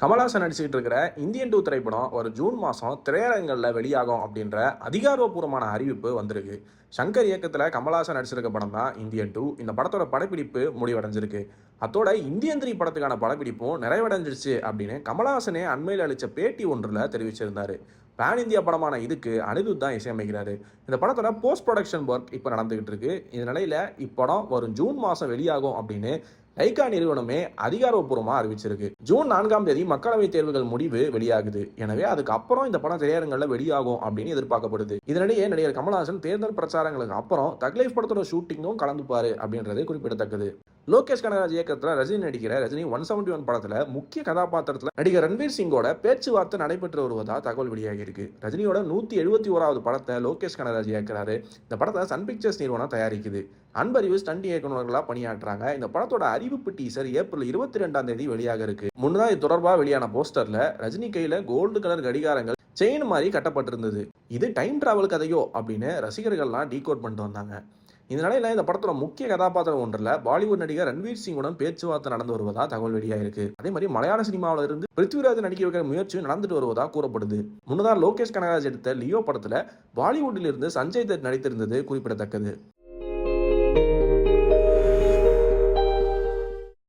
கமல்ஹாசன் நடிச்சுக்கிட்டு இருக்கிற Indian two திரைப்படம் ஒரு ஜூன் மாதம் திரையரங்களில் வெளியாகும் அப்படின்ற அதிகாரப்பூர்வமான அறிவிப்பு வந்திருக்கு. சங்கர் இயக்கத்தில் கமல்ஹாசன் நடிச்சிருக்க படம் தான் இந்தியன் டூ. இந்த படத்தோட படப்பிடிப்பு முடிவடைஞ்சிருக்கு. அத்தோட இந்தியன் த்ரீ படத்துக்கான படப்பிடிப்பும் நிறைவடைஞ்சிருச்சு அப்படின்னு கமல்ஹாசனே அண்மையில் அளித்த பேட்டி ஒன்றில் தெரிவிச்சிருந்தார். பேன் இந்தியா படமான இதுக்கு அனிருத் தான் இசையமைக்கிறாரு. இந்த படத்தோட போஸ்ட் ப்ரொடக்ஷன் ஒர்க் இப்போ நடந்துகிட்டு இருக்கு. இந்த நிலையில இப்படம் வரும் ஜூன் மாதம் வெளியாகும் அப்படின்னு லைகா நிறுவனமே அதிகாரப்பூர்வமாக அறிவிச்சிருக்கு. ஜூன் நான்காம் தேதி மக்களவைத் தேர்வுகள் முடிவு வெளியாகுது. எனவே அதுக்கு அப்புறம் இந்த படம் திரையரங்களில் வெளியாகும் அப்படின்னு எதிர்பார்க்கப்படுது. இதனிடையே நடிகர் கமல்ஹாசன் தேர்தல் பிரச்சாரங்களுக்கு அப்புறம் தக்லைஃப் படத்தோட ஷூட்டிங்கும் கலந்துப்பாரு அப்படின்றது குறிப்பிடத்தக்கது. லோகேஷ் கனகராஜ் இயக்கத்தில் ரஜினி நடிக்கிற ரஜினி ஒன் செவன்டி ஒன் படத்தில் முக்கிய கதாபாத்திரத்தில் நடிகர் ரன்வீர் சிங்கோட பேச்சுவார்த்தை நடைபெற்று வருவதாக தகவல் வெளியாகி இருக்கு ரஜினியோட நூற்றி எழுபத்தி ஓராவது படத்தை லோகேஷ் கனகராஜ் இயக்குறாரு. இந்த படத்தை சன் பிக்சர்ஸ் நிறுவனம் தயாரிக்குது. அன்பறிவு ஸ்டண்ட் இயக்குநர்களாக பணியாற்றுறாங்க. இந்த படத்தோட அறிவிப்பு டீசர் ஏப்ரல் இருபத்தி ரெண்டாம் தேதி வெளியாக இருக்கு. முன்னதாக இது தொடர்பாக வெளியான போஸ்டர்ல ரஜினி கையில கோல்டு கலர் கடிகாரங்கள் செயின் மாதிரி கட்டப்பட்டிருந்தது. இது டைம் டிராவல் கதையோ அப்படின்னு ரசிகர்கள்லாம் டீகோட் பண்ணிட்டு வந்தாங்க. இந்த நிலையில் இந்த படத்தோட முக்கிய கதாபாத்திரம் ஒன்றில் பாலிவுட் நடிகர் ரன்வீர் சிங்குடன் பேச்சுவார்த்தை நடந்து வருவதா தகவல் வெளியாயிருக்கு அதே மாதிரி மலையாள சினிமாவில் இருந்து பிருத்விராஜ் நடிக்க வைக்கிற முயற்சியும் நடந்துட்டு வருவதா கூறப்படுது. முன்னதாக லோகேஷ் கனகராஜ் எடுத்த லியோ படத்தில் பாலிவுட்டில் இருந்து சஞ்சய் தத் நடித்திருந்தது குறிப்பிடத்தக்கது.